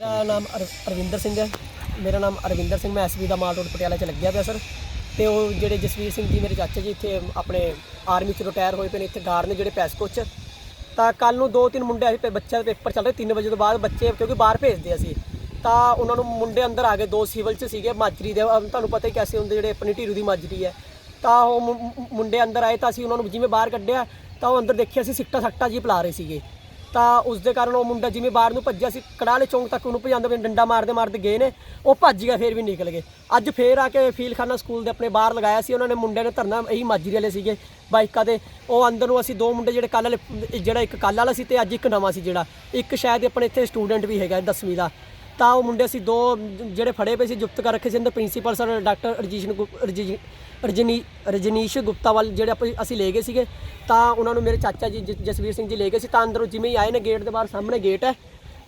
ਮੇਰਾ ਨਾਮ ਅਰ- ਅਰਵਿੰਦਰ ਸਿੰਘ ਹੈ। ਮੇਰਾ ਨਾਮ ਅਰਵਿੰਦਰ ਸਿੰਘ, ਮੈਂ ਐਸਬੀ ਦਾ ਮਾਲ ਰੋਡ ਪਟਿਆਲਾ 'ਚ ਲੱਗਿਆ ਪਿਆ, ਸਰ। ਤੇ ਉਹ ਜਿਹੜੇ ਜਸਵੀਰ ਸਿੰਘ ਜੀ, ਮੇਰੇ ਚਾਚਾ ਜੀ, ਇੱਥੇ ਆਪਣੇ ਆਰਮੀ 'ਚ ਰਿਟਾਇਰ ਹੋਏ ਪਏ ਨੇ, ਇੱਥੇ ਗਾਰਡ ਨੇ ਜਿਹੜੇ ਪੈਸਕੋ 'ਚ ਤਾਂ ਕੱਲ ਨੂੰ ਦੋ ਤਿੰਨ ਮੁੰਡੇ ਅਸੀਂ ਬੱਚਿਆਂ ਦੇ ਪੇਪਰ ਚੱਲ ਰਹੇ 3 ਵਜੇ ਤੋਂ ਬਾਅਦ ਬੱਚੇ, ਕਿਉਂਕਿ ਬਾਹਰ ਭੇਜਦੇ ਅਸੀਂ। ਤਾਂ ਉਹਨਾਂ ਨੂੰ ਮੁੰਡੇ ਅੰਦਰ ਆ ਗਏ, ਦੋ ਸਿਵਲ 'ਚ ਸੀਗੇ, ਮਾਜਰੀ ਦੇ। ਤੁਹਾਨੂੰ ਪਤਾ ਹੀ ਕੈਸੇ ਹੁੰਦੇ ਜਿਹੜੇ ਆਪਣੀ ਢੀਰੂ ਦੀ ਮਾਜਰੀ ਹੈ। ਤਾਂ ਉਹ ਮੁ- ਮੁੰਡੇ ਅੰਦਰ ਆਏ ਤਾਂ ਅਸੀਂ ਉਹਨਾਂ ਨੂੰ ਜਿਵੇਂ ਬਾਹਰ ਕੱਢਿਆ, ਤਾਂ ਉਹ ਅੰਦਰ ਦੇਖਿਆ, ਅਸੀਂ ਸਿੱਟਾ ਸੱਟਾ ਜੀ ਪਲਾ ਰਹੇ ਸੀਗੇ। ਤਾਂ ਉਸ ਦੇ ਕਾਰਨ ਉਹ ਮੁੰਡਾ ਜਿਵੇਂ ਬਾਹਰ ਨੂੰ ਭੱਜਿਆ ਸੀ ਕੜਾਲੇ ਚੌਂਕ ਤੱਕ ਉਹਨੂੰ ਭਜਾਉਂਦੇ ਪਏ ਡੰਡਾ ਮਾਰਦੇ ਮਾਰਦੇ ਗਏ ਨੇ, ਉਹ ਭੱਜ ਗਿਆ, ਫੇਰ ਵੀ ਨਿਕਲ ਗਏ। ਅੱਜ ਫੇਰ ਆ ਕੇ ਫੀਲਖਾਨਾ ਸਕੂਲ ਦੇ ਆਪਣੇ ਬਾਹਰ ਲਗਾਇਆ ਸੀ, ਉਹਨਾਂ ਨੇ ਮੁੰਡਿਆਂ ਨੇ ਧਰਨਾ, ਇਹੀ ਮਾਜਰੀ ਵਾਲੇ ਸੀਗੇ, ਬਾਈਕਾਂ ਦੇ ਉਹ ਅੰਦਰ ਨੂੰ ਅਸੀਂ ਦੋ ਮੁੰਡੇ ਜਿਹੜੇ ਕੱਲ ਵਾਲੇ, ਜਿਹੜਾ ਇੱਕ ਕੱਲ ਵਾਲਾ ਸੀ ਤੇ ਅੱਜ ਇੱਕ ਨਵਾਂ ਸੀ ਜਿਹੜਾ। ਇੱਕ ਸ਼ਾਇਦ ਆਪਣੇ ਇੱਥੇ ਸਟੂਡੈਂਟ ਵੀ ਹੈਗਾ 10ਵੀਂ ਦਾ। ਤਾਂ ਉਹ ਮੁੰਡੇ ਅਸੀਂ ਦੋ ਜਿਹੜੇ ਫੜੇ ਪਏ ਸੀ ਜੁਪਤ ਕਰ ਰੱਖੇ ਸੀ। ਅੰਦਰ ਪ੍ਰਿੰਸੀਪਲ ਸਰ ਡਾਕਟਰ ਰਜੀਸ਼ਨ ਗੁਪ- ਰਜੀ- ਰਜਨੀ, ਰਜਨੀਸ਼ ਗੁਪਤਾ ਵੱਲ ਜਿਹੜੇ ਆਪਾਂ ਅਸੀਂ ਲੈ ਗਏ ਸੀਗੇ, ਤਾਂ ਉਹਨਾਂ ਨੂੰ ਮੇਰੇ ਚਾਚਾ ਜੀ ਜ- ਜਸਵੀਰ ਸਿੰਘ ਜੀ ਲੈ ਗਏ ਸੀ। ਤਾਂ ਅੰਦਰੋਂ ਜਿਵੇਂ ਹੀ ਆਏ ਨੇ ਗੇਟ ਦੇ ਬਾਹਰ ਸਾਹਮਣੇ ਗੇਟ ਹੈ।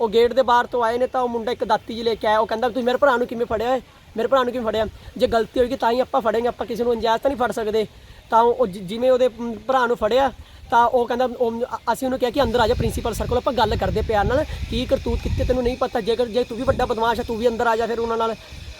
ਉਹ ਗੇਟ ਦੇ ਬਾਹਰ ਤੋਂ ਆਏ ਨੇ, ਤਾਂ ਉਹ ਮੁੰਡਾ ਇੱਕ ਦਾਤੀ ਜੀ ਲੈ ਕੇ ਆਇਆ। ਉਹ ਕਹਿੰਦਾ, ਤੁਸੀਂ ਮੇਰੇ ਭਰਾ ਨੂੰ ਕਿਵੇਂ ਫੜਿਆ ਹੈ ਮੇਰੇ ਭਰਾ ਨੂੰ ਕਿਵੇਂ ਫੜਿਆ? ਜੇ ਗਲਤੀ ਹੋਏਗੀ ਤਾਂ ਹੀ ਆਪਾਂ ਫੜਾਂਗੇ, ਆਪਾਂ ਕਿਸੇ ਨੂੰ ਅੰਜਾਇਜ਼ ਤਾਂ ਨਹੀਂ ਫੜ ਸਕਦੇ। ਤਾਂ ਉਹ ਜਿਵੇਂ ਉਹਦੇ ਭਰਾ ਨੂੰ ਫੜਿਆ ਤਾਂ ਉਹ ਕਹਿੰਦਾ ਉਹ- ਅਸੀਂ ਉਹਨੂੰ ਕਿਹਾ ਕਿ ਅੰਦਰ ਆ ਜਾ ਪ੍ਰਿੰਸੀਪਲ ਸਰ ਕੋਲ ਆਪਾਂ ਗੱਲ ਕਰਦੇ ਪਿਆਰ ਨਾਲ ਕੀ ਕਰਤੂਤ ਕਿੱਥੇ ਤੈਨੂੰ ਨਹੀਂ ਪਤਾ ਜੇਕਰ ਜੇ ਤੂੰ ਵੀ ਵੱਡਾ ਬਦਮਾਸ਼ ਹੈ ਤੂੰ ਵੀ ਅੰਦਰ ਆ ਜਾ ਫਿਰ ਉਹਨਾਂ ਨਾਲ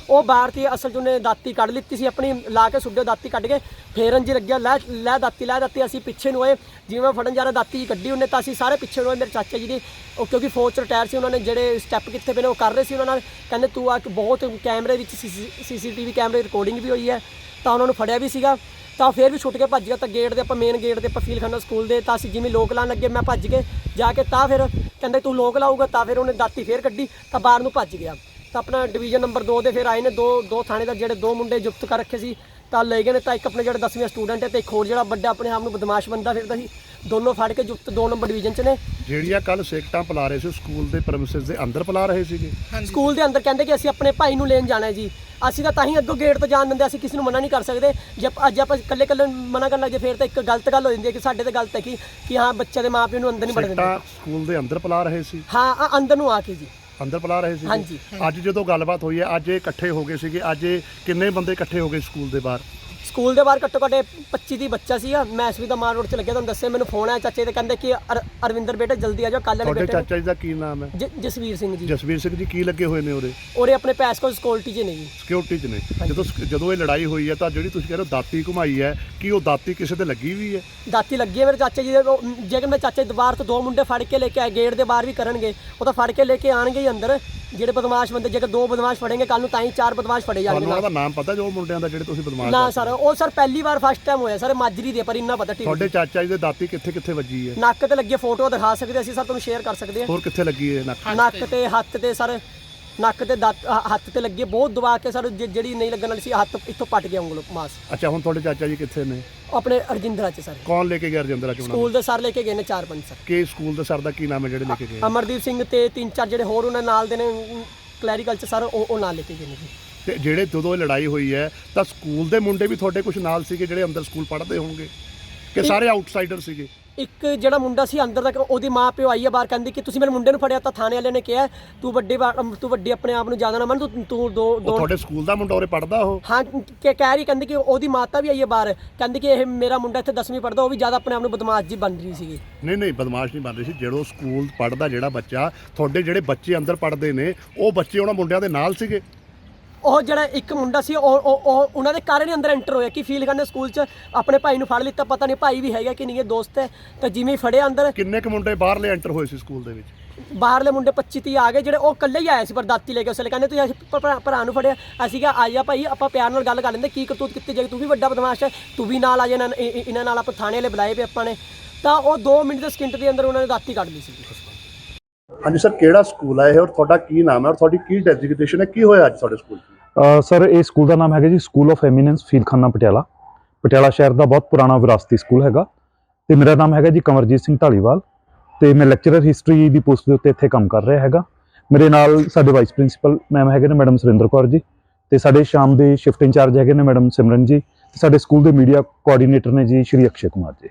ਉਹ ਬਾਹਰ ਤੇ ਅਸਲ 'ਚ ਉਹਨੇ ਦਾਤੀ ਕੱਢ ਲਿੱਤੀ ਸੀ ਆਪਣੀ ਲਾ ਕੇ ਸੁੱਡੇ ਦਾਤੀ ਕੱਢ ਕੇ ਫੇਰਨ ਜੀ ਲੱਗਿਆ ਲੈ ਲੈ ਦਾਤੀ ਲੈ ਦਾਤੀ ਅਸੀਂ ਪਿੱਛੇ ਨੂੰ ਹੋਏ ਜਿਵੇਂ ਮੈਂ ਫੜਨ ਜਾ ਰਿਹਾ ਦਾਤੀ ਜੀ ਕੱਢੀ ਉਹਨੇ ਤਾਂ ਅਸੀਂ ਸਾਰੇ ਪਿੱਛੇ ਨੂੰ ਹੋਏ ਮੇਰੇ ਚਾਚਾ ਜੀ ਦੀ ਉਹ ਕਿਉਂਕਿ ਫੌਜ 'ਚ ਰਿਟਾਇਰ ਸੀ ਉਹਨਾਂ ਨੇ ਜਿਹੜੇ ਸਟੈਪ ਕਿੱਥੇ ਪਏ ਨੇ ਉਹ ਕਰ ਰਹੇ ਸੀ ਉਹਨਾਂ ਨਾਲ ਕਹਿੰਦੇ ਤੂੰ ਆ ਕੇ ਬਹੁਤ ਕੈਮਰੇ ਵਿੱਚ ਸੀਸੀਟੀਵੀ ਕੈਮਰੇ ਰਿਕਾਰਡਿੰਗ ਵੀ ਹੋਈ ਹੈ ਤਾਂ ਉਹਨਾਂ ਨੂੰ ਫੜਿਆ ਵੀ ਸੀਗਾ ਤਾਂ ਫਿਰ ਵੀ ਛੁੱਟ ਕੇ ਭੱਜ ਗਿਆ ਤਾਂ ਗੇਟ ਦੇ ਆਪਾਂ ਮੇਨ ਗੇਟ ਦੇ ਆਪਾਂ ਫੀਲ ਖਾਨਾ ਸਕੂਲ ਦੇ, ਤਾਂ ਅਸੀਂ ਜਿਵੇਂ ਲੋਕ ਲਾਉਣ ਲੱਗੇ, ਮੈਂ ਭੱਜ ਕੇ ਜਾ ਕੇ ਤਾਂ ਫਿਰ ਕਹਿੰਦੇ ਤੂੰ ਲੋਕ ਲਾਊਗਾ, ਤਾਂ ਫਿਰ ਉਹਨੇ ਦਾਤੀ ਫੇਰ ਕੱਢੀ ਤਾਂ ਬਾਹਰ ਨੂੰ ਭੱਜ ਗਿਆ। ਤਾਂ ਆਪਣਾ ਡਿਵੀਜ਼ਨ ਨੰਬਰ 2 ਦੇ ਫਿਰ ਆਏ ਨੇ ਦੋ ਦੋ ਥਾਣੇ ਦਾ ਜਿਹੜੇ ਦੋ ਮੁੰਡੇ ਜੁਗਤ ਕਰ ਰੱਖੇ ਸੀ, ਤਾਂ ਲੈ ਗਏ ਨੇ, ਤਾਂ ਇੱਕ ਆਪਣੇ ਜਿਹੜੇ 10ਵੀਂ ਸਟੂਡੈਂਟ ਹੈ ਤੇ ਇੱਕ ਹੋਰ ਜਿਹੜਾ ਵੱਡਾ ਆਪਣੇ ਆਪ ਨੂੰ ਬਦਮਾਸ਼ ਬੰਦਾ ਫਿਰਦਾ ਸੀ ਦੋਨੋਂ ਫੜ ਕੇ ਜੁਗਤ 2 ਨੰਬਰ ਡਿਵੀਜ਼ਨ 'ਚ ਨੇ। ਜਿਹੜੀਆਂ ਕੱਲ ਸਿਗਟਾਂ ਪਲਾ ਰਹੇ ਸੀ ਸਕੂਲ ਦੇ ਪ੍ਰੈਮਿਸਿਸ ਦੇ ਅੰਦਰ ਪਲਾ ਰਹੇ ਸੀਗੇ। ਸਕੂਲ ਦੇ ਅੰਦਰ ਕਹਿੰਦੇ ਕਿ ਅਸੀਂ ਆਪਣੇ ਭਾਈ ਨੂੰ ਲੈਣ ਜਾਣਾ ਹੈ ਜੀ। ਅਸੀਂ ਤਾਂ ਤਾਂ ਹੀ ਅੱਗੋਂ ਗੇਟ ਤੋਂ ਜਾਣ ਦਿੰਦੇ ਅਸੀਂ ਕਿਸੇ ਨੂੰ ਮਨਾ ਨਹੀਂ ਕਰ ਸਕਦੇ। ਜੇ ਅੱਜ ਆਪਾਂ ਇਕੱਲੇ ਇਕੱਲੇ ਮਨਾ ਕਰਨ ਲੱਗੇ ਫਿਰ ਤਾਂ ਇੱਕ ਗਲਤ ਗੱਲ ਹੋ ਜਾਂਦੀ ਹੈ ਕਿ ਸਾਡੇ ਤੇ ਗਲਤ ਹੈ ਕਿ ਕਿ ਹਾਂ ਬੱਚੇ ਦੇ ਮਾਪਿਆਂ ਨੂੰ ਅੰਦਰ ਨਹੀਂ ਵੜਨ ਦਿੰਦੇ। ਸਿਗਟਾਂ ਸਕੂਲ ਦੇ ਅੰਦਰ ਪਲਾ ਰਹੇ ਸੀ। ਹਾਂ ਆ ਅੰਦਰ ਨੂੰ ਆ ਕੇ ਜੀ। ਅੰਦਰ ਪਲਾ ਰਹੇ ਸੀ ਹਾਂਜੀ। ਅੱਜ ਜਦੋਂ ਗੱਲਬਾਤ ਹੋਈ ਹੈ ਅੱਜ ਇਹ ਇਕੱਠੇ ਹੋ ਗਏ ਸੀਗੇ ਅੱਜ ਇਹ ਕਿੰਨੇ ਬੰਦੇ ਇਕੱਠੇ ਹੋ ਗਏ ਸਕੂਲ ਦੇ ਬਾਹਰ? ਸਕੂਲ ਦੇ ਬਾਹਰ ਘੱਟੋ ਘੱਟ 25 ਦੀ ਬੱਚਾ ਸੀਗਾ। ਮੈਂ ਐਸਵੀ ਦਾ ਮਾਰ ਰੋਡ 'ਚ ਲੱਗਿਆ ਤੁਹਾਨੂੰ ਦੱਸਿਆ ਮੈਨੂੰ ਫੋਨ ਆਇਆ ਚਾਚੇ ਦੇ ਕਹਿੰਦੇ ਕਿ ਅਰ- ਅਰਵਿੰਦਰ ਬੇਟਾ ਜਲਦੀ ਆ ਜਾਓ ਕੱਲ੍ਹ ਵਾਲੇ ਤੁਹਾਡੇ ਬੇਟੇ ਨੂੰ- ਚਾਚਾ ਜੀ ਦਾ ਕੀ ਨਾਮ ਹੈ? ਜ- ਜਸਵੀਰ ਸਿੰਘ ਜੀ। ਜਸਵੀਰ ਸਿੰਘ ਜੀ ਕੀ ਲੱਗੇ ਹੋਏ ਨੇ ਉਹਦੇ ਔਰੇ ਆਪਣੇ ਪੈਸ ਕੋਲ ਸਕਿਉਰਟੀ 'ਚ ਨਹੀਂ ਸਿਕਿਉਰਿਟੀ 'ਚ ਨੇ। ਜਦੋਂ ਜਦੋਂ ਇਹ ਲੜਾਈ ਹੋਈ ਹੈ ਤਾਂ ਜਿਹੜੀ ਤੁਸੀਂ ਕਹਿੰਦੇ ਹੋ ਦਾਤੀ ਘੁਮਾਈ ਹੈ ਕੀ ਉਹ ਦਾਤੀ ਕਿਸੇ ਤੇ ਲੱਗੀ ਵੀ ਹੈ? ਦਾਤੀ ਲੱਗੀ ਹੈ ਮੇਰੇ ਚਾਚੇ ਜੀ ਦੇ ਉਹ, ਮ, ਜੇਕਰ ਮੇਰੇ ਚਾਚੇ ਦੇ ਬਾਹਰ ਤੋਂ ਦੋ ਮੁੰਡੇ ਫੜ ਕੇ ਲੈ ਕੇ ਆਏ ਗੇਟ ਦੇ ਬਾਹਰ ਵੀ ਕਰਨਗੇ ਉਹ ਤਾਂ ਫੜ ਕੇ ਲੈ ਕੇ ਆਣਗੇ ਹੀ ਅੰਦਰ। ਜਿਹੜੇ ਬਦਮਾਸ਼ ਬੰਦੇ ਜੇਕਰ ਦੋ ਬਦਮਾਸ਼ ਫੜेंगे ਕੱਲ ਨੂੰ ਤਾਂ ਹੀ ਚਾਰ ਬਦਮਾਸ਼ ਫੜੇ ਜਾਣਗੇ ਤੁਹਾਨੂੰ ਨਾਲ। ਨਾਮ ਪਤਾ ਜੋ ਮੁੰਡਿਆਂ ਦਾ ਜਿਹੜੇ ਤੁਸੀਂ ਬਦਮਾਸ਼ ਨਾ ਸਰ ਉਹ ਸਰ ਪਹਿਲੀ ਵਾਰ ਫਸਟ ਟਾਈਮ ਹੋਇਆ ਸਰ ਮਾਜਰੀ ਦੇ ਪਰ ਇੰਨਾ ਪਤਾ ਠੀਕ ਤੁਹਾਡੇ ਚਾਚਾ ਜੀ ਦੇ ਦਾਤੀ ਕਿੱਥੇ ਕਿੱਥੇ ਵੱਜੀ ਹੈ? ਨੱਕ ਤੇ ਲੱਗੀ ਫੋਟੋ ਦਿਖਾ ਸਕਦੇ ਅਸੀਂ ਸਰ ਤੁਹਾਨੂੰ ਸ਼ੇਅਰ ਕਰ ਸਕਦੇ ਹੋਰ ਕਿੱਥੇ ਲੱਗੀ ਹੈ ਨੱਕ? ਹਾਂ ਨੱਕ ਤੇ। ਹੱਥ ਤੇ ਸਰ ਨੱਕ ਤੇ ਦੰਦ- ਹ- ਹੱਥ ਤੇ ਲੱਗੇ ਬਹੁਤ ਦਬਾ ਕੇ ਸਰ ਜਿ- ਜਿਹੜੀ ਨਹੀਂ ਲੱਗਣ ਵਾਲੀ ਸੀ ਹੱਥ ਇੱਥੋਂ ਪੱਟ ਗਿਆ ਉਂਗਲ ਮਾਸ। ਅੱਛਾ ਹੁਣ ਤੁਹਾਡੇ ਚਾਚਾ ਜੀ ਕਿੱਥੇ ਨੇ? ਆਪਣੇ ਅਰਜਿੰਦਰਾ ਚ ਸਰ। ਕੌਣ ਲੈ ਕੇ ਗਿਆ ਰਜਿੰਦਰਾ ਚ ਉਹਨਾਂ ਨੂੰ? ਸਕੂਲ ਦੇ ਸਰ ਲੈ ਕੇ ਗਏ ਨੇ ਚਾਰ ਪੰਜ ਸਰ। ਕੀ ਸਕੂਲ ਦੇ ਸਰ ਦਾ ਕੀ ਨਾਮ ਹੈ ਜਿਹੜੇ ਲੈ ਕੇ ਗਏ? ਅਮਰਦੀਪ ਸਿੰਘ ਤੇ ਤਿੰਨ ਚਾਰ ਜਿਹੜੇ ਹੋਰ ਉਹਨਾਂ ਨਾਲ ਦੇ ਨੇ ਕਲੈਰੀਕਲ ਚ ਸਰ ਉਹ ਉਹ ਨਾਲ ਲੈ ਕੇ ਗਏ ਨੇ ਜੀ। ਤੇ ਜਿਹੜੇ ਜਦੋਂ ਇਹ ਲੜਾਈ ਹੋਈ ਹੈ ਤਾਂ ਸਕੂਲ ਦੇ ਮੁੰਡੇ ਵੀ ਤੁਹਾਡੇ ਕੁਝ ਨਾਲ ਸੀਗੇ ਜਿਹੜੇ ਅੰਦਰ ਸਕੂਲ ਪੜ੍ਹਦੇ ਹੋਣਗੇ? ਕਿ ਸਾਰੇ ਆਊਟਸਾਈਡਰ ਸੀਗੇ? ਇੱਕ ਜਿਹੜਾ ਮੁੰਡਾ ਸੀ ਅੰਦਰ ਤੱਕ ਉਹਦੀ ਮਾਂ ਪਿਓ ਆਈ ਹੈ ਬਾਹਰ ਕਹਿੰਦੀ ਕਿ ਤੁਸੀਂ ਮੇਰੇ ਮੁੰਡੇ ਨੂੰ ਫੜਿਆ ਤਾਂ ਥਾਣੇ ਵਾਲੇ ਨੇ ਕਿਹਾ ਤੂੰ ਵੱਡੇ ਤੂੰ ਵੱਡੀ ਆਪਣੇ ਆਪ ਨੂੰ ਜ਼ਿਆਦਾ ਨਾ ਮੰਨ ਤੂੰ ਤੂੰ ਦੋ ਦੋ ਤੁਹਾਡੇ ਸਕੂਲ ਦਾ ਮੁੰਡਾ ਉਰੇ ਪੜ੍ਹਦਾ ਉਹ? ਹਾਂ ਕਿ ਕਹਿ ਰਹੀ ਕਹਿੰਦੀ ਕਿ ਉਹਦੀ ਮਾਤਾ ਵੀ ਆਈ ਹੈ ਬਾਹਰ ਕਹਿੰਦੀ ਕਿ ਇਹ ਮੇਰਾ ਮੁੰਡਾ ਇੱਥੇ 10ਵੀਂ ਪੜਦਾ ਉਹ ਵੀ ਜ਼ਿਆਦਾ ਆਪਣੇ ਆਪ ਨੂੰ ਬਦਮਾਸ਼ ਜੀ ਬਣ ਰਹੀ ਸੀਗੀ। ਨਹੀਂ ਨਹੀਂ ਬਦਮਾਸ਼ ਨਹੀਂ ਬਣ ਰਹੀ ਸੀ ਜਿਹੜਾ ਸਕੂਲ ਪੜ੍ਹਦਾ ਜਿਹੜਾ ਬੱਚਾ ਤੁਹਾਡੇ ਜਿਹੜੇ ਬੱਚੇ ਅੰਦਰ ਪੜ੍ਹਦੇ ਨੇ ਉਹ ਬੱਚੇ ਉਹਨਾਂ ਮੁੰਡਿਆਂ ਦੇ ਨਾਲ ਸੀਗੇ? ਉਹ ਜਿਹੜਾ ਇੱਕ ਮੁੰਡਾ ਸੀ ਉਹ ਉਹ ਉਹ ਉਹਨਾਂ ਦੇ ਕਾਰਨ ਹੀ ਅੰਦਰ ਐਂਟਰ ਹੋਇਆ ਕਿ ਫੀਲ ਕਰਨੇ ਸਕੂਲ 'ਚ ਆਪਣੇ ਭਾਈ ਨੂੰ ਫੜ ਲਿੱਤਾ ਪਤਾ ਨਹੀਂ ਭਾਈ ਵੀ ਹੈਗਾ ਕਿ ਨਹੀਂ ਇਹ ਦੋਸਤ ਹੈ ਤਾਂ ਜਿਵੇਂ ਹੀ ਫੜਿਆ ਅੰਦਰ। ਕਿੰਨੇ ਕੁ ਮੁੰਡੇ ਬਾਹਰਲੇ ਐਂਟਰ ਹੋਏ ਸੀ ਸਕੂਲ ਦੇ ਵਿੱਚ? ਬਾਹਰਲੇ ਮੁੰਡੇ 25 30 ਆ ਗਏ ਜਿਹੜੇ ਉਹ ਇਕੱਲੇ ਹੀ ਆਏ ਸੀ ਪਰ ਦਾਤੀ ਲੈ ਕੇ ਉਸਲੇ ਕਹਿੰਦੇ ਤੁਸੀਂ ਅਸੀਂ ਭਰਾ- ਭਰਾ ਨੂੰ ਫੜਿਆ ਅਸੀਂ ਕਿਹਾ ਆ ਜਾ ਭਾਈ ਆਪਾਂ ਪਿਆਰ ਨਾਲ ਗੱਲ ਕਰ ਲੈਂਦੇ ਕੀ ਕਰਤੂਤ ਕੀਤੀ ਜਾਏ ਤੂੰ ਵੀ ਵੱਡਾ ਬਦਮਾਸ਼ ਹੈ ਤੂੰ ਵੀ ਨਾਲ ਆ ਜਾ ਇਹਨਾਂ ਇਹ- ਇਹ- ਇਹਨਾਂ ਨਾਲ ਆਪਾਂ ਥਾਣੇ ਵਾਲੇ ਬੁਲਾਏ ਪਏ ਆਪਾਂ ਨੇ। ਤਾਂ ਉਹ 2 ਮਿੰਟ ਦੇ ਸਕਿੰਟ ਦੇ ਅੰਦਰ ਉਹਨਾਂ ਨੇ ਦਾਤੀ ਕੱਢ ਲਈ ਸੀ। ਹਾਂਜੀ ਸਰ, ਕਿਹੜਾ ਸਕੂਲ ਹੈ ਇਹ ਔਰ ਤੁਹਾਡਾ ਕੀ ਨਾਮ ਹੈ ਔਰ ਤੁਹਾਡੀ ਕੀ ਡੈਜ਼ਿਗਨੇਸ਼ਨ ਹੈ? ਕੀ ਹੋਇਆ ਅੱਜ ਤੁਹਾਡੇ ਸਕੂਲ 'ਚ? ਸਰ, ਇਹ ਸਕੂਲ ਦਾ ਨਾਮ ਹੈਗਾ ਜੀ school of eminence Feelkhana Patiala Patiala ਸ਼ਹਿਰ ਦਾ ਬਹੁਤ ਪੁਰਾਣਾ ਵਿਰਾਸਤੀ ਸਕੂਲ ਹੈਗਾ ਤੇ ਮੇਰਾ ਨਾਮ ਹੈਗਾ ਜੀ ਕਮਰਜੀਤ ਸਿੰਘ ਢਾਲੀਵਾਲ ਤੇ ਮੈਂ ਲੈਕਚਰਰ ਹਿਸਟਰੀ ਦੀ ਪੋਸਟ ਦੇ ਉੱਤੇ ਇੱਥੇ ਕੰਮ ਕਰ ਰਿਹਾ ਹੈਗਾ। ਮੇਰੇ ਨਾਲ ਸਾਡੇ ਵਾਈਸ ਪ੍ਰਿੰਸੀਪਲ ਮੈਮ ਹੈਗੇ ਨੇ ਮੈਡਮ ਸੁਰਿੰਦਰ ਕੌਰ ਜੀ ਤੇ ਸਾਡੇ ਸ਼ਾਮ ਦੇ ਸ਼ਿਫਟ ਇੰਚਾਰਜ ਹੈਗੇ ਨੇ ਮੈਡਮ ਸਿਮਰਨ ਜੀ ਤੇ ਸਾਡੇ ਸਕੂਲ ਦੇ ਮੀਡੀਆ ਕੋਆਰਡੀਨੇਟਰ ਨੇ ਜੀ ਸ਼੍ਰੀ ਅਕਸ਼ੇ ਕੁਮਾਰ ਜੀ।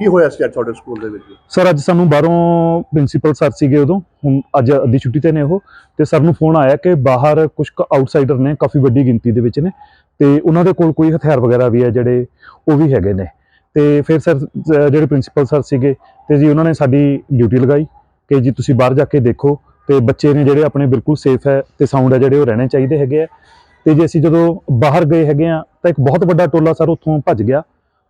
ਕੀ ਹੋਇਆ ਸੀ ਅੱਜ ਤੁਹਾਡੇ ਸਕੂਲ ਦੇ ਵਿੱਚ? ਸਰ, ਅੱਜ ਸਾਨੂੰ ਬਾਹਰੋਂ ਪ੍ਰਿੰਸੀਪਲ ਸਰ ਸੀਗੇ ਉਦੋਂ। ਹੁਣ ਅੱਜ ਅੱਧੀ ਛੁੱਟੀ ਤੇ ਨੇ ਉਹ। ਤੇ ਸਰ ਨੂੰ ਫੋਨ ਆਇਆ ਕਿ ਬਾਹਰ ਕੁਝ ਆਊਟਸਾਈਡਰ ਨੇ, ਕਾਫੀ ਵੱਡੀ ਗਿਣਤੀ ਦੇ ਵਿੱਚ ਨੇ। ਤੇ ਉਹਨਾਂ ਦੇ ਕੋਲ ਕੋਈ ਹਥਿਆਰ ਵਗੈਰਾ ਵੀ ਹੈ ਜਿਹੜੇ ਉਹ ਵੀ ਹੈਗੇ ਨੇ। ਤੇ ਫਿਰ ਸਰ ਜਿਹੜੇ ਪ੍ਰਿੰਸੀਪਲ ਸਰ ਸੀਗੇ, ਤੇ ਜੀ ਉਹਨਾਂ ਨੇ ਸਾਡੀ ਡਿਊਟੀ ਲਗਾਈ ਕਿ ਜੀ ਤੁਸੀਂ ਬਾਹਰ ਜਾ ਕੇ ਦੇਖੋ। ਤੇ ਬੱਚੇ ਨੇ ਜਿਹੜੇ ਆਪਣੇ ਬਿਲਕੁਲ ਸੇਫ ਹੈ ਤੇ ਸਾਊਂਡ ਹੈ ਜਿਹੜੇ ਉਹ ਰਹਿਣੇ ਚਾਹੀਦੇ ਹੈਗੇ ਆ। ਤੇ ਜੇ ਅਸੀਂ ਜਦੋਂ ਬਾਹਰ ਗਏ ਹੈਗੇ ਆ, ਤਾਂ ਇੱਕ ਬਹੁਤ ਵੱਡਾ ਟੋਲਾ ਸਰ ਉੱਥੋਂ ਭੱਜ ਗਿਆ।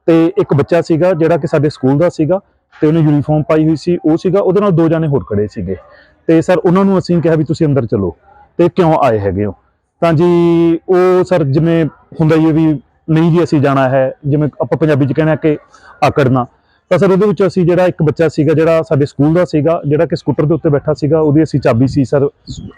ਤੇ ਇੱਕ ਬੱਚਾ ਸੀਗਾ ਜਿਹੜਾ ਕਿ ਸਾਡੇ ਸਕੂਲ ਦਾ ਸੀਗਾ ਤੇ ਉਹਨੇ ਯੂਨੀਫਾਰਮ ਪਾਈ ਹੋਈ ਸੀ, ਉਹ ਸੀਗਾ, ਉਹਦੇ ਨਾਲ ਦੋ ਜਾਣੇ ਹੋਰ ਖੜੇ ਸੀਗੇ। ਤੇ ਸਰ, ਉਹਨਾਂ ਨੂੰ ਅਸੀਂ ਕਿਹਾ ਵੀ ਤੁਸੀਂ ਅੰਦਰ ਚਲੋ ਤੇ ਕਿਉਂ ਆਏ ਹੈਗੇ ਹੋ? ਤਾਂ ਜੀ, ਉਹ ਸਰ ਜਿਵੇਂ ਹੁੰਦਾ ਹੀ ਹੈ ਵੀ ਨਹੀਂ ਜੀ ਅਸੀਂ ਜਾਣਾ ਹੈ, ਜਿਵੇਂ ਆਪਾਂ ਪੰਜਾਬੀ ਚ ਕਹਿੰਦੇ ਕਿ ਆਕੜਨਾ ਤਾਂ ਸਰ ਉਹਦੇ ਵਿੱਚ ਅਸੀਂ ਜਿਹੜਾ ਇੱਕ ਬੱਚਾ ਸੀਗਾ ਜਿਹੜਾ ਸਾਡੇ ਸਕੂਲ ਦਾ ਸੀਗਾ, ਜਿਹੜਾ ਕਿ ਸਕੂਟਰ ਦੇ ਉੱਤੇ ਬੈਠਾ ਸੀਗਾ, ਉਹਦੀ ਅਸੀਂ ਚਾਬੀ ਸੀ ਸਰ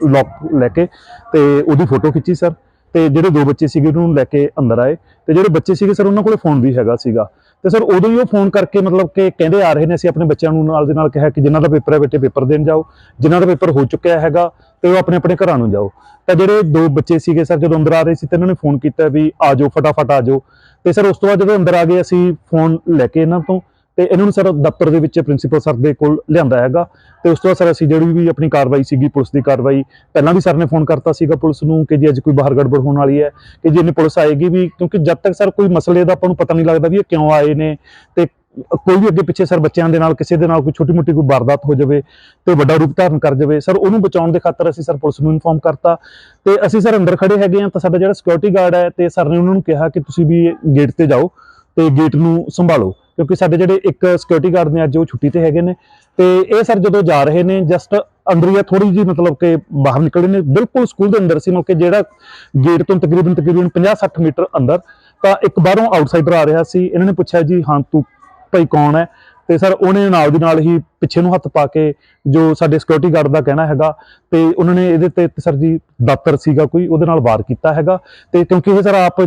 ਲੌਕ ਲੈ ਕੇ ਤੇ ਉਹਦੀ ਫੋਟੋ ਖਿੱਚੀ ਸਰ। ਤੇ ਜਿਹੜੇ ਦੋ ਬੱਚੇ ਸੀਗੇ ਉਹਨੂੰ ਲੈ ਕੇ ਅੰਦਰ ਆਏ ਤੇ ਜਿਹੜੇ ਬੱਚੇ ਸੀਗੇ ਸਰ, ਉਹਨਾਂ ਕੋਲੇ ਫੋਨ ਵੀ ਹੈਗਾ ਸੀਗਾ। ਤੇ ਸਰ, ਉਦੋਂ ਹੀ ਉਹ ਫੋਨ ਕਰਕੇ ਮਤਲਬ ਕਿ ਕਹਿੰਦੇ ਆ ਰਹੇ ਨੇ ਅਸੀਂ ਆਪਣੇ ਬੱਚਿਆਂ ਨੂੰ ਨਾਲ ਦੇ ਨਾਲ ਕਿਹਾ ਕਿ ਜਿਨ੍ਹਾਂ ਦਾ ਪੇਪਰ ਹੈ ਬੇਟੇ ਪੇਪਰ ਦੇਣ ਜਾਓ, ਜਿਨ੍ਹਾਂ ਦਾ ਪੇਪਰ ਹੋ ਚੁੱਕਿਆ ਹੈਗਾ ਤੇ ਉਹ ਆਪਣੇ ਆਪਣੇ ਘਰਾਂ ਨੂੰ ਜਾਓ। ਤਾਂ ਜਿਹੜੇ ਦੋ ਬੱਚੇ ਸੀਗੇ ਸਰ, ਜਦੋਂ ਅੰਦਰ ਆ ਰਹੇ ਸੀ ਤੇ ਇਹਨਾਂ ਨੇ ਫੋਨ ਕੀਤਾ ਵੀ ਆ ਜਾਓ, ਫਟਾਫਟ ਆ ਜਾਓ। ਤੇ ਸਰ, ਉਸ ਤੋਂ ਬਾਅਦ ਜਦੋਂ ਅੰਦਰ ਆ ਗਏ, ਅਸੀਂ ਫੋਨ ਲੈ ਕੇ ਇਹਨਾਂ ਤੋਂ ਤੇ ਇਹਨਾਂ ਨੂੰ ਸਰ ਦਫ਼ਤਰ ਦੇ ਵਿੱਚ ਪ੍ਰਿੰਸੀਪਲ ਸਰ ਦੇ ਕੋਲ ਲਿਆਂਦਾ ਹੈਗਾ। ਤੇ ਉਸ ਤੋਂ ਬਾਅਦ ਸਰ ਅਸੀਂ ਜਿਹੜੀ ਵੀ ਆਪਣੀ ਕਾਰਵਾਈ ਸੀਗੀ, ਪੁਲਿਸ ਦੀ ਕਾਰਵਾਈ, ਪਹਿਲਾਂ ਵੀ ਸਰ ਨੇ ਫੋਨ ਕਰਤਾ ਸੀਗਾ ਪੁਲਿਸ ਨੂੰ ਕਿ ਜੀ ਅੱਜ ਕੋਈ ਬਾਹਰ ਗੜਬੜ ਹੋਣ ਵਾਲੀ ਹੈ, ਕਿ ਜੀ ਇਹਨੇ ਪੁਲਿਸ ਆਏਗੀ ਵੀ, ਕਿਉਂਕਿ ਜਦ ਤੱਕ ਸਰ ਕੋਈ ਮਸਲੇ ਦਾ ਆਪਾਂ ਨੂੰ ਪਤਾ ਨਹੀਂ ਲੱਗਦਾ ਵੀ ਇਹ ਕਿਉਂ ਆਏ ਨੇ। ਤੇ ਕੋਈ ਵੀ ਅੱਗੇ ਪਿੱਛੇ ਸਰ ਬੱਚਿਆਂ ਦੇ ਨਾਲ, ਕਿਸੇ ਦੇ ਨਾਲ ਕੋਈ ਛੋਟੀ ਮੋਟੀ ਕੋਈ ਵਾਰਦਾਤ ਹੋ ਜਾਵੇ ਤੇ ਵੱਡਾ ਰੂਪ ਧਾਰਨ ਕਰ ਜਾਵੇ, ਸਰ ਉਹਨੂੰ ਬਚਾਉਣ ਦੇ ਖਾਤਰ ਅਸੀਂ ਸਰ ਪੁਲਿਸ ਨੂੰ ਇਨਫੋਰਮ ਕਰਤਾ। ਤੇ ਅਸੀਂ ਸਰ ਅੰਦਰ ਖੜੇ ਹੈਗੇ ਆ ਤਾਂ ਸਾਡਾ ਜਿਹੜਾ ਸਿਕਿਉਰਿਟੀ ਗਾਰਡ ਹੈ ਤੇ ਸਰ ਨੇ ਉਹਨਾਂ ਨੂੰ ਕਿਹਾ ਕਿ ਤੁਸੀਂ ਵੀ ਗੇਟ ਤੇ ਜਾਓ ਤੇ ਗੇਟ ਨੂੰ ਸੰਭਾਲੋ। ਕਿਉਂਕਿ ਸਾਡੇ ਜਿਹੜੇ ਇੱਕ ਸਿਕਿਉਰਿਟੀ ਗਾਰਡ ਨੇ ਅੱਜ ਉਹ ਛੁੱਟੀ ਤੇ ਹੈਗੇ ਨੇ। ਤੇ ਇਹ ਸਰ ਜਦੋਂ ਜਾ ਰਹੇ ਨੇ ਜਸਟ ਅੰਦਰ ਹੀ ਥੋੜੀ ਜੀ ਮਤਲਬ ਕਿ ਬਾਹਰ ਨਿਕਲੇ ਨੇ। ਬਿਲਕੁਲ ਸਕੂਲ ਦੇ ਅੰਦਰ ਸੀ ਮਤਲਬ ਕਿ ਜਿਹੜਾ ਗੇਟ ਤੋਂ ਤਕਰੀਬਨ ਤਕਰੀਬਨ 50-60 ਮੀਟਰ ਅੰਦਰ, ਤਾਂ ਇੱਕ ਬਾਹਰੋਂ ਆਊਟਸਾਈਡਰ ਆ ਰਿਹਾ ਸੀ। ਇਹਨਾਂ ਨੇ ਪੁੱਛਿਆ ਜੀ, ਹਾਂ, ਤੂੰ ਭਾਈ ਕੌਣ ਹੈ? ਤੇ ਸਰ ਉਹਨੇ ਨਾਲ ਦੀ ਨਾਲ ਹੀ ਪਿੱਛੇ ਨੂੰ ਹੱਥ ਪਾ ਕੇ ਜੋ ਸਾਡੇ ਸਿਕਿਉਰਿਟੀ ਗਾਰਡ ਦਾ ਕਹਿਣਾ ਹੈਗਾ, ਤੇ ਉਹਨਾਂ ਨੇ ਇਹਦੇ ਤੇ ਸਰ ਜੀ ਦਾਤਰ ਸੀਗਾ ਕੋਈ, ਉਹਦੇ ਨਾਲ ਵਾਰ ਕੀਤਾ ਹੈਗਾ। ਤੇ ਕਿਉਂਕਿ ਇਹ ਸਰ ਆਪ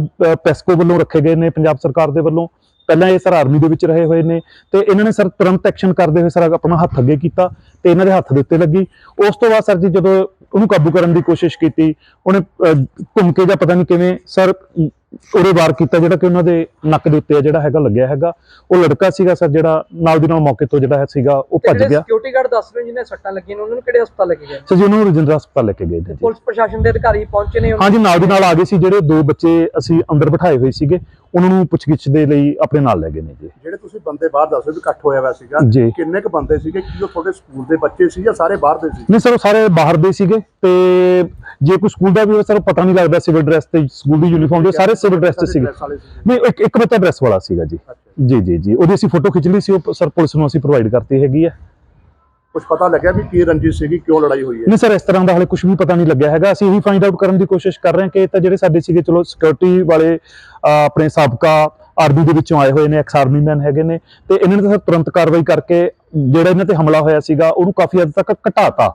ਪੈਸਕੋ ਵੱਲੋਂ ਰੱਖੇ ਗਏ ਨੇ, ਪੰਜਾਬ ਸਰਕਾਰ ਦੇ ਵੱਲੋਂ। ਪਹਿਲਾਂ ਇਹ ਸਰ ਆਰਮੀ ਦੇ ਵਿੱਚ ਰਹੇ ਹੋਏ ਨੇ ਤੇ ਇਹਨਾਂ ਨੇ ਸਰ ਤੁਰੰਤ ਐਕਸ਼ਨ ਕਰਦੇ ਹੋਏ ਸਰ ਆਪਣਾ ਹੱਥ ਅੱਗੇ ਕੀਤਾ ਤੇ ਇਹਨਾਂ ਦੇ ਹੱਥ ਦੇ ਉੱਤੇ ਲੱਗੀ। ਉਸ ਤੋਂ ਬਾਅਦ ਸਰ ਜੀ ਜਦੋਂ ਉਹਨੂੰ ਕਾਬੂ ਕਰਨ ਦੀ ਕੋਸ਼ਿਸ਼ ਕੀਤੀ ਉਹਨੇ ਘੁੰਮ ਕੇ ਜਾਂ ਪਤਾ ਨਹੀਂ ਕਿਵੇਂ ਸਰ ਉਹਦੇ ਵਾਰ ਕੀਤਾ ਜਿਹੜਾ ਕਿ ਉਹਨਾਂ ਦੇ ਨੱਕ ਦੇ ਉੱਤੇ ਜਿਹੜਾ ਹੈਗਾ ਲੱਗਿਆ ਹੈਗਾ। ਉਹ ਲੜਕਾ ਸੀਗਾ ਸਰ ਜਿਹੜਾ ਨਾਲ ਦੀ ਨਾਲ ਮੌਕੇ ਤੋਂ ਜਿਹੜਾ ਹੈ ਸੀਗਾ ਉਹ ਭੱਜ ਗਿਆ। ਸਿਕਿਉਰਿਟੀ ਗਾਰਡ ਦੱਸ ਰਹੇ ਜਿਹਨੇ ਸੱਟਾਂ ਲੱਗੀਆਂ ਨੇ? ਉਹਨਾਂ ਨੂੰ ਕਿਹੜੇ ਹਸਪਤਾਲ ਲੈ ਕੇ ਗਏ? ਸਰ ਜੀ ਉਹਨੂੰ ਰਜਿੰਦਰਾ ਹਸਪਤਾਲ ਲੈ ਕੇ ਗਏ ਜੀ। ਪੁਲਿਸ ਪ੍ਰਸ਼ਾਸਨ ਦੇ ਅਧਿਕਾਰੀ ਪਹੁੰਚੇ ਨੇ? ਹਾਂਜੀ ਨਾਲ ਦੀ ਨਾਲ ਆ ਗਏ ਸੀ ਜਿਹੜੇ ਦੋ ਬੱਚੇ ਅਸੀਂ ਅੰਦਰ ਬਿਠਾਏ ਹੋਏ ਸੀਗੇ। ਉਹਨਾਂ ਨੂੰ ਪੁੱਛਗਿੱਛ ਦੇ ਲਈ ਆਪਣੇ ਨਾਲ ਲੈ ਗਏ ਨੇ ਜੀ। ਜਿਹੜੇ ਤੁਸੀਂ ਬੰਦੇ ਬਾਹਰ ਦੱਸੋ ਵੀ ਇਕੱਠ ਹੋਇਆ ਹੋਇਆ ਸੀਗਾ ਜੀ। ਕਿੰਨੇ ਕੁ ਬੰਦੇ ਸੀਗੇ? ਕੀ ਉਹ ਤੁਹਾਡੇ ਸਕੂਲ ਦੇ ਬੱਚੇ ਸੀ ਜਾਂ ਸਾਰੇ ਬਾਹਰ ਦੇ ਸੀ? ਨਹੀਂ ਸਰ ਉਹ ਸਾਰੇ ਬਾਹਰ ਦੇ ਸੀਗੇ ਤੇ ਜੇ ਕੋਈ ਸਕੂਲ ਦਾ ਵੀ ਹੋਵੇ ਸਰ ਪਤਾ ਨਹੀਂ ਲੱਗਦਾ ਸਿਵਲ ਡਰੈਸ ਤੇ ਸਕੂਲ ਦੀ ਯੂਨੀਫਾਰਮ ਦੇ ਸਾਰੇ ਸਿਵਲ ਡਰੈਸ ਤੇ ਸੀਗੇ। ਵਾਲੇ। ਨਹੀਂ ਇੱਕ ਇੱਕ ਬੱਚਾ ਡਰੈਸ ਵਾਲਾ ਸੀਗਾ ਜੀ। ਅੱਛਾ। ਜੀ ਜੀ ਜੀ। ਉਹਦੀ ਅਸੀਂ ਫੋਟੋ ਖਿੱਚ ਲਈ ਸੀ ਉਹ ਸਰ ਪੁਲਿਸ ਨੂੰ ਅਸੀਂ ਪ੍ਰੋਵਾਈਡ ਕਰਤੀ ਹੈਗੀ ਹੈ ਕੁਝ ਪਤਾ ਲੱਗਿਆ ਵੀ ਕੀ ਰੰਜਿਸ਼ ਸੀਗੀ ਕਿਉਂ ਲੜਾਈ ਹੋਈ ਹੈ? ਨਹੀਂ ਸਰ, ਇਸ ਤਰ੍ਹਾਂ ਦਾ ਹਾਲੇ ਕੁਝ ਵੀ ਪਤਾ ਨਹੀਂ ਲੱਗਿਆ ਹੈਗਾ। ਅਸੀਂ ਇਹੀ ਫਾਈਂਡ ਆਊਟ ਕਰਨ ਦੀ ਕੋਸ਼ਿਸ਼ ਕਰ ਰਹੇ ਹਾਂ ਕਿ ਤਾਂ ਜਿਹੜੇ ਸਾਡੇ ਸੀਗੇ, ਚਲੋ ਸਿਕਿਉਰਿਟੀ ਵਾਲੇ ਆਪਣੇ ਸਾਬਕਾ ਆਰਮੀ ਦੇ ਵਿੱਚੋਂ ਆਏ ਹੋਏ ਨੇ ਐਕਸ ਆਰਮੀ ਮੈਨ ਹੈਗੇ ਨੇ। ਤੇ ਇਹਨਾਂ ਨੇ ਤਾਂ ਤੁਰੰਤ ਕਾਰਵਾਈ ਕਰਕੇ ਜਿਹੜਾ ਇਹਨਾਂ ਤੇ ਹਮਲਾ ਹੋਇਆ ਸੀਗਾ, ਉਹਨੂੰ ਕਾਫੀ ਹੱਦ ਤੱਕ ਘਟਾਤਾ।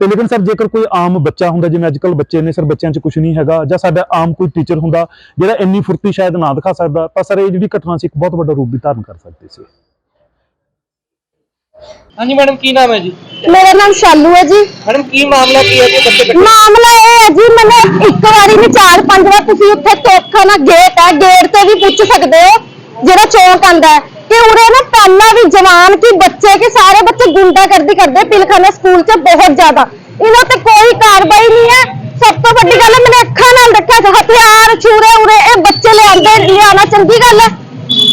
ਤੇ ਲੇਕਿਨ ਸਰ, ਜੇਕਰ ਕੋਈ ਆਮ ਬੱਚਾ ਹੁੰਦਾ, ਜਿਵੇਂ ਅੱਜਕੱਲ ਬੱਚੇ ਨੇ, ਸਰ, ਬੱਚਿਆਂ 'ਚ ਕੁਝ ਨਹੀਂ ਹੈਗਾ, ਜਾਂ ਸਾਡਾ ਆਮ ਕੋਈ ਟੀਚਰ ਹੁੰਦਾ, ਜਿਹੜਾ ਇੰਨੀ ਫੁਰਤੀ ਸ਼ਾਇਦ ਨਾ ਦਿਖਾ ਸਕਦਾ, ਤਾਂ ਸਰ, ਇਹ ਜਿਹੜੀ ਘਟਨਾ ਸੀ, ਇੱਕ ਬਹੁਤ ਵੱਡਾ ਰੂਪ ਵੀ ਧਾਰਨ ਕਰ ਸਕਦੀ ਸੀ। ਹਾਂਜੀ ਮੈਡਮ ਕੀ ਨਾਮ ਹੈ ਜੀ? ਮੇਰਾ ਨਾਮ ਸ਼ਾਲੂ ਹੈ ਜੀ। ਮੈਡਮ ਕੀ ਮਾਮਲਾ ਕੀ ਹੈ ਜੀ ਬੱਚੇ ਕੱਟੇ ਮਾਮਲਾ ਇਹ ਹੈ ਜੀ ਮੈਨੇ ਇੱਕ ਵਾਰੀ ਨਹੀਂ ਚਾਰ ਪੰਜ ਵਾਰ ਤੁਸੀਂ ਉੱਥੇ ਤੋਖਾ ਨਾ ਗੇਟ ਹੈ ਗੇਟ ਤੇ ਵੀ ਪੁੱਛ ਸਕਦੇ ਹੋ ਜਿਹੜਾ ਚੌਂਕ ਆਂਦਾ ਹੈ। ਕਿ ਉਰੇ ਨਾ ਪਹਿਲਾਂ ਵੀ ਜਵਾਨ ਕੀ ਬੱਚੇ ਕੇ ਸਾਰੇ ਬੱਚੇ ਗੁੰਡਾਗਰਦੀ ਕਰਦੇ ਪਿਲਖਾਨਾ ਸਕੂਲ 'ਚ ਬਹੁਤ ਜ਼ਿਆਦਾ। ਇਹਨਾਂ ਤੇ ਕੋਈ ਕਾਰਵਾਈ ਨਹੀਂ ਹੈ। ਸਭ ਤੋਂ ਵੱਡੀ ਗੱਲ ਹੈ ਮੈਨੇ ਅੱਖਾਂ ਨਾਲ ਦੇਖਿਆ ਹਥਿਆਰ ਛੁਰੇ ਉਰੇ ਇਹ ਬੱਚੇ ਲਿਆਂਦੇ ਲਿਆਣਾ ਚੰਗੀ ਗੱਲ ਹੈ।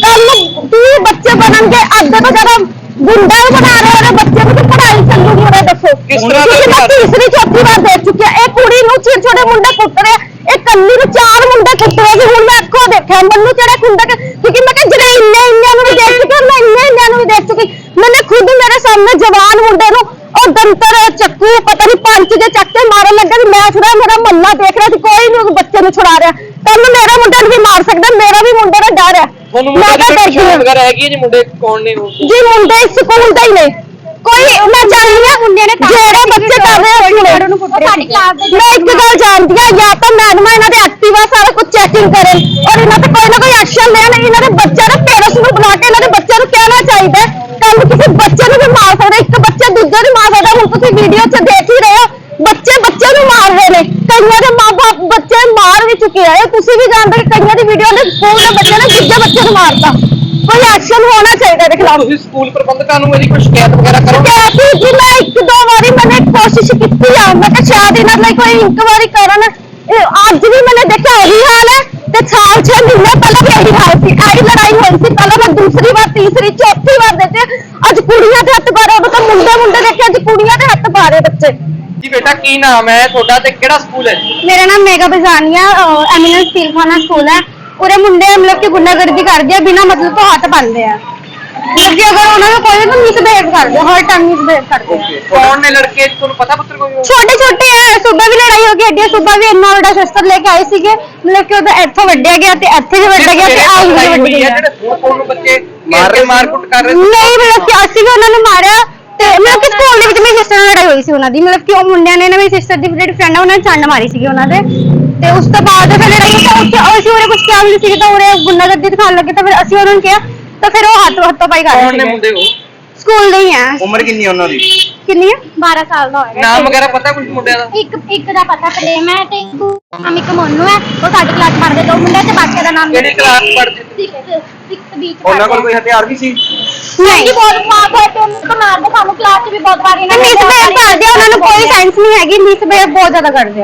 ਕੱਲ ਨੂੰ 30 ਬੱਚੇ ਬਣਨਗੇ ਅੱਧੇ ਤੋਂ ਜ਼ਿਆਦਾ ਗੁੰਡਾ ਵੀ ਬਣਾ ਰਹੇ ਨੇ ਬੱਚੇ ਨੂੰ ਕਿ ਪੜ੍ਹਾਈ ਚੱਲੂਗੀ ਉਰੇ ਦੱਸੋ। ਕਿਸ ਤਰ੍ਹਾਂ ਦੇ ਕਿਉਂਕਿ ਮੈਂ ਹਾਲਾਤ? ਤੀਸਰੀ ਚੌਥੀ ਵਾਰ ਦੇਖ ਚੁੱਕਿਆ। ਇਹ ਕੁੜੀ ਨੂੰ ਛੋਟੇ ਛੋਟੇ ਮੁੰਡੇ ਕੁੱਟ ਰਹੇ। ਆ। ਇਹ ਕੱਲੀ ਨੂੰ ਚਾਰ ਮੁੰਡੇ ਕੁੱਟ ਰਹੇ ਸੀ ਹੁਣ ਮੈਂ ਅੱਖੋਂ ਦੇਖਿਆ ਮੈਨੂੰ ਜਿਹੜੇ ਖੁੰਡਾ ਕਿਉਂਕਿ ਮੈਂ ਕਿਹਾ ਜਿਹੜੇ ਇੰਨੇ ਇੰਨਿਆਂ ਨੂੰ ਵੀ ਦੇਖ ਚੁੱਕੀ ਮੈਂ ਇੰਨੇ ਇੰਨਿਆਂ ਨੂੰ ਵੀ ਦੇਖ ਚੁੱਕੀ। ਮੈਨੇ ਖੁਦ ਮੇਰੇ ਸਾਹਮਣੇ ਜਵਾਨ ਮੁੰਡੇ ਨੂੰ ਉਹ ਦੰਤਰ ਚੱਕੂ ਪਤਾ ਨਹੀਂ ਪੰਜ ਦੇ ਚੱਕ ਕੇ ਮਾਰਨ ਲੱਗਾ ਵੀ ਮੈਂ ਛੁੜਾ ਮੇਰਾ ਮੱਲਾ ਦੇਖ ਰਿਹਾ ਸੀ ਕੋਈ ਨਹੀਂ ਬੱਚੇ ਨੂੰ ਛੁਡਾ ਰਿਹਾ। ਕੱਲ ਮੇਰੇ ਮੁੰਡੇ ਨੂੰ ਵੀ ਮਾਰ ਸਕਦਾ ਮੇਰਾ ਵੀ ਮੁੰਡੇ ਡਰ ਹੈ। ਮੈਂ ਤਾਂ ਡਰਦੀ ਹਾਂ ਵਗੈਰਾ ਹੈਗੀ ਹੈ ਜੀ ਮੁੰਡੇ ਕੌਣ ਨੇ ਉਹ? ਜੀ ਮੁੰਡੇ ਸਕੂਲ ਦੇ ਹੀ ਨੇ। ਕੋਈ ਮੈਂ ਜਾਣਦੀ ਆ। ਮੁੰਡੇ ਨੇ ਜਿਹੜੇ ਬੱਚੇ ਕਰ ਰਹੇ ਹੋ ਮੁੰਡੇ ਨੂੰ ਸਾਡੀ ਕਲਾਸ ਦੇ ਮੈਂ ਇੱਕ ਗੱਲ ਜਾਣਦੀ ਆ ਜਾਂ ਤਾਂ ਮੈਡਮਾਂ ਇਹਨਾਂ ਦੇ ਐਕਟਿਵਾ ਸਾਰਾ ਕੁਝ ਚੈਕਿੰਗ ਕਰਨ ਔਰ ਇਹਨਾਂ ਤੇ ਕੋਈ ਨਾ ਕੋਈ ਐਕਸ਼ਨ ਲੈਣ ਇਹਨਾਂ ਦੇ ਬੱਚਿਆਂ ਦੇ ਪੇਰੈਂਟਸ ਨੂੰ ਬੁਲਾ ਕੇ ਇਹਨਾਂ ਦੇ ਬੱਚਿਆਂ ਨੂੰ ਕਹਿਣਾ ਚਾਹੀਦਾ ਕੱਲ ਨੂੰ ਕਿਸੇ ਬੱਚੇ ਨੂੰ ਵੀ ਮਾਰ ਸਕਦੇ ਇੱਕ ਬੱਚਾ ਦੂਜੇ ਨੂੰ ਮਾਰ ਸਕਦਾ ਹੁਣ ਤੁਸੀਂ ਵੀਡੀਓ 'ਚ ਦੇਖ ਹੀ ਰਹੇ ਹੋ ਬੱਚੇ ਬੱਚੇ ਨੂੰ ਮਾਰ ਰਹੇ ਨੇ ਕਈਆਂ ਦੇ ਮਾਪੇ ਬੱਚੇ ਮਾਰ ਵੀ ਚੁੱਕੇ ਆ ਇਹ ਤੁਸੀਂ ਵੀ ਜਾਣਦੇ ਕਿ ਕਈਆਂ ਦੀ ਵੀਡੀਓ ਨੇ ਸਕੂਲ ਦੇ ਬੱਚੇ ਨੇ ਦੂਜੇ ਬੱਚੇ ਨੂੰ ਮਾਰਤਾ। ਕੋਈ ਐਕਸ਼ਨ ਹੋਣਾ ਚਾਹੀਦਾ ਇਹਦੇ ਖਿਲਾਫ। ਤੁਸੀਂ ਸਕੂਲ ਪ੍ਰਬੰਧਕਾਂ ਨੂੰ ਇਹਦੀ ਕੋਈ ਸ਼ਿਕਾਇਤ ਵਗੈਰਾ ਕਰੋਗੇ? ਕਹਿਤੀ ਜੀ ਮੈਂ ਇੱਕ ਦੋ ਵਾਰੀ ਮੈਨੇ ਕੋਸ਼ਿਸ਼ ਕੀਤੀ ਆ। ਮੈਂ ਕਿਹਾ ਸ਼ਾਇਦ ਇਹਨਾਂ ਲਈ ਕੋਈ ਇਨਕੁਆਇਰੀ ਕਰਨ। ਇਹ ਅੱਜ ਵੀ ਮੈਨੇ ਦੇਖਿਆ ਇਹੀ ਹਾਲ ਹੈ ਤੇ ਸਾਲ 6 ਮਹੀਨੇ ਪਹਿਲਾਂ ਵੀ ਇਹੀ ਹਾਲ ਸੀ। ਆਹੀ ਲੜਾਈ ਹੋਈ ਸੀ। ਪਹਿਲਾਂ ਮੈਂ ਦੂਸਰੀ ਵਾਰ ਤੀਸਰੀ ਚੌਥੀ ਵਾਰ ਦੇਖੇ ਅੱਜ ਕੁੜੀਆਂ ਦੇ ਹੱਥ ਪਾ ਰਹੇ ਤਾਂ ਮੁੰਡੇ ਮੁੰਡੇ ਦੇਖੇ ਅੱਜ ਕੁੜੀਆਂ ਦੇ ਹੱਥ ਪਾ ਰਹੇ ਬੱਚੇ। ਜੀ ਬੇਟਾ ਕੀ ਨਾਮ ਹੈ ਤੁਹਾਡਾ ਤੇ ਕਿਹੜਾ ਸਕੂਲ ਹੈ ਜੀ? ਮੇਰਾ ਨਾਮ ਮੇਗਾ ਬਜ਼ਾਨੀਆ ਐਮੀਨੈਂਸ ਫੀਲਖਾਨਾ ਸਕੂਲ ਹੈ। ਉਰੇ ਮੁੰਡੇ ਮਤਲਬ ਕਿ ਗੁੰਡਾਗਰਦੀ ਕਰਦੇ ਆ ਬਿਨਾਂ ਮਤਲਬ ਤੋਂ ਹੱਥ ਪਾਉਂਦੇ ਆ। ਮਤਲਬ ਕਿ ਅਗਰ ਉਹਨਾਂ ਨੂੰ ਕੋਈ ਤਾਂ ਮਿਸਬਿਹੇਵ ਕਰਦੇ ਆ ਹਰ ਟਾਈਮ ਮਿਸਬਿਹੇਵ ਕਰਦੇ ਆ। ਕੌਣ ਨੇ ਲੜਕੇ? ਤੁਹਾਨੂੰ ਪਤਾ ਪੁੱਤਰ ਕੋਈ ਉਹ? ਛੋਟੇ ਛੋਟੇ ਆ ਸੁਬਾ ਵੀ ਲੜਾਈ ਹੋ ਗਈ ਅੱਡੀ ਸੁਬਾ ਵੀ ਇੰਨਾ ਵੱਡਾ ਸ਼ਸਤਰ ਲੈ ਕੇ ਆਏ ਸੀਗੇ। ਮਤਲਬ ਕਿ ਉਹਦਾ ਇੱਥੋਂ ਵੱਢਿਆ ਗਿਆ ਤੇ ਇੱਥੇ ਵੀ ਵੱਢਿਆ ਗਿਆ ਤੇ ਆਹ ਵੀ ਗਿਆ। ਜਿਹੜੇ ਫੋਨ ਫੋਨ ਨੂੰ ਬੱਚੇ ਮਾਰ ਕੇ ਮਾਰ ਕੁੱਟ ਕਰ ਰਹੇ ਸੀ? ਨਹੀਂ ਮਤਲਬ ਕਿ ਅਸੀਂ ਵੀ ਉਹਨਾਂ ਨੂੰ ਮਾਰਿਆ। ਤੇ ਮਤਲਬ ਕਿ ਸਕੂਲ ਦੇ ਵਿੱਚ ਮੇਰੀ ਸਿਸਟਰ ਨਾਲ ਲੜਾਈ ਹੋਈ ਸੀ ਉਹਨਾਂ ਦੀ। ਮਤਲਬ ਕਿ ਉਹ ਮੁੰਡਿਆਂ ਨੇ ਨਾ ਮੇਰੀ ਸਿਸਟਰ ਦੀ ਜਿਹੜੀ ਫਰੈਂਡ ਆ ਉਹਨਾਂ ਨੇ ਚੰਡ ਮਾਰੀ ਸੀਗੀ ਉਹਨਾਂ ਦੇ। ਤੇ ਉਸ ਤੋਂ ਬਾਅਦ ਫਿਰ ਲੜਾਈ ਹੋਈ ਤਾਂ ਉੱਥੇ ਅਸੀਂ ਉਹਰੇ ਕੁਝ ਕਿਹਾ ਵੀ ਨਹੀਂ ਸੀ ਤਾਂ ਉਹਰੇ ਗੁੰਡਾਗਰਦੀ ਦਿਖਾਉਣ ਲੱਗੇ ਤਾਂ ਫਿਰ ਅਸੀਂ ਉਹਨਾਂ ਨੂੰ ਕਿਹਾ ਤਾਂ ਫਿਰ ਉਹ ਹੱਥ ਹੱਥੋਂ ਪਾਈ ਕਰ ਕੌਣ ਰਹੇ ਨੇ ਸੀਗੇ। ਮੁੰਡੇ ਉਹ? ਸਕੂਲ ਦੇ ਹੀ ਆ। ਉਮਰ ਕਿੰਨੀ ਉਹਨਾਂ ਦੀ? ਕਿੰਨੀ ਹੈ 12 ਸਾਲ ਦਾ ਹੋਏਗਾ ਨਾਮ ਵਗੈਰਾ ਪਤਾ ਕੁਝ ਮੁੰਡਿਆਂ ਦਾ? ਇੱਕ ਇੱਕ ਦਾ ਪਤਾ ਪ੍ਰੇਮ ਹੈ ਤੇ ਇੱਕ ਮੋਨੂ ਹੈ ਉਹ ਸਾਡੀ ਕਲਾਸ ਪੜ੍ਹਦੇ ਦੋ ਮੁੰਡੇ ਤੇ ਬਾਕੀ ਦਾ ਨਾਮ ਕਿਹੜੀ ਕਲਾਸ ਪੜ੍ਹਦੇ? ਸਿਕਸ ਵਿੱਚ ਉਹਨਾਂ ਕੋਲ ਕੋਈ ਹਥਿਆਰ ਵੀ ਸੀ? ਨਹੀਂ। ਬਹੁਤ ਖਾਸ ਹੈ ਤੇ ਉਹਨਾਂ ਨੂੰ ਮਾਰਦੇ ਸਾਨੂੰ ਕਲਾਸ 'ਚ ਵੀ ਬਹੁਤ ਵਾਰ ਇਹਨਾਂ ਨੇ ਕਰਦੇ ਆ ਉਹਨਾਂ ਨੂੰ ਕੋਈ ਸੈਂਸ ਨਹੀਂ ਹੈਗੀ ਮਿਸਬਿਹੇਵ ਬਹੁਤ ਜ਼ਿਆਦਾ ਕਰਦੇ ਆ।